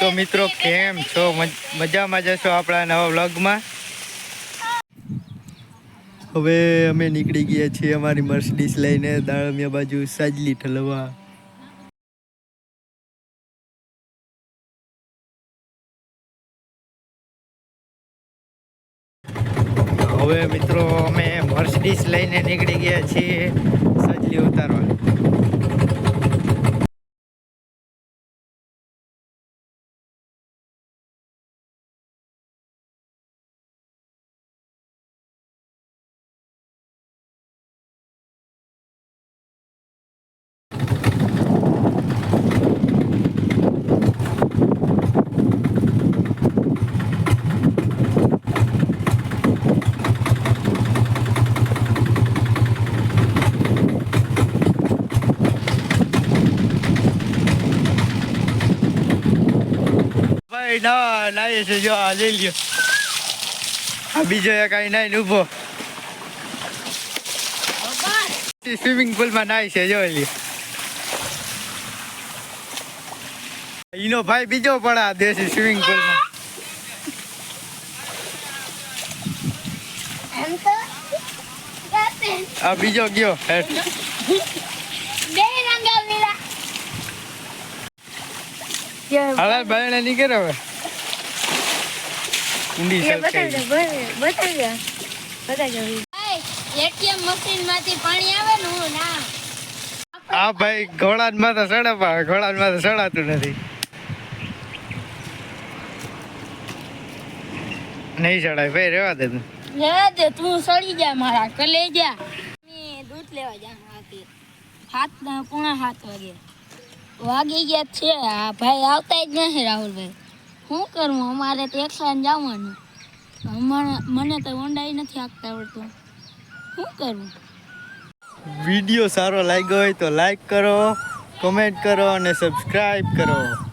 તો મિત્રો, કેમ છો? મજામાં જશો આપણા નવા વ્લોગમાં? હવે અમે નીકળી ગયા છીએ અમારી મર્સિડીસ લઈને દાળમિયા બાજુ સાજલી ઠલવા. હવે મિત્રો, અમે મર્સિડીસ લઈને નીકળી ગયા છીએ સાજલી ઉતારવા ભાઈ ના નાય છે જો આ લઈ લ્યો. આ બીજો એક અહીં નાઈને ઊભો. સ્વિમિંગ પુલમાં નાય છે જો લ્યો. ઈનો ભાઈ બીજો પણ આ દેશી સ્વિમિંગ પુલમાં. માં આ બીજો ગયો હેઠ હાલ બાયણે નીકળે હવે. ઊંડી સરકાઈ એટીએમ મશીનમાંથી પાણી આવે ને હું ના. આ ભાઈ તો સડાતું નથી. નહીં સડાય ભાઈ રેવા દે તું. લે દે તું સડી જા મારા કલેજા મેં દૂધ લેવા જા હાથ ના પૂણા હાથ વાગે. વાગી ગયા છે. આ ભાઈ આવતા જ નથી રાહુલભાઈ. શું કરવું? અમારે તો એકલા જવાનું. અમારે મને તો ઊંડાઈ નથી આપતા આવડતું. શું કરવું? વીડિયો સારો લાગ્યો હોય તો લાઈક કરો, કમેન્ટ કરો અને સબસ્ક્રાઈબ કરો.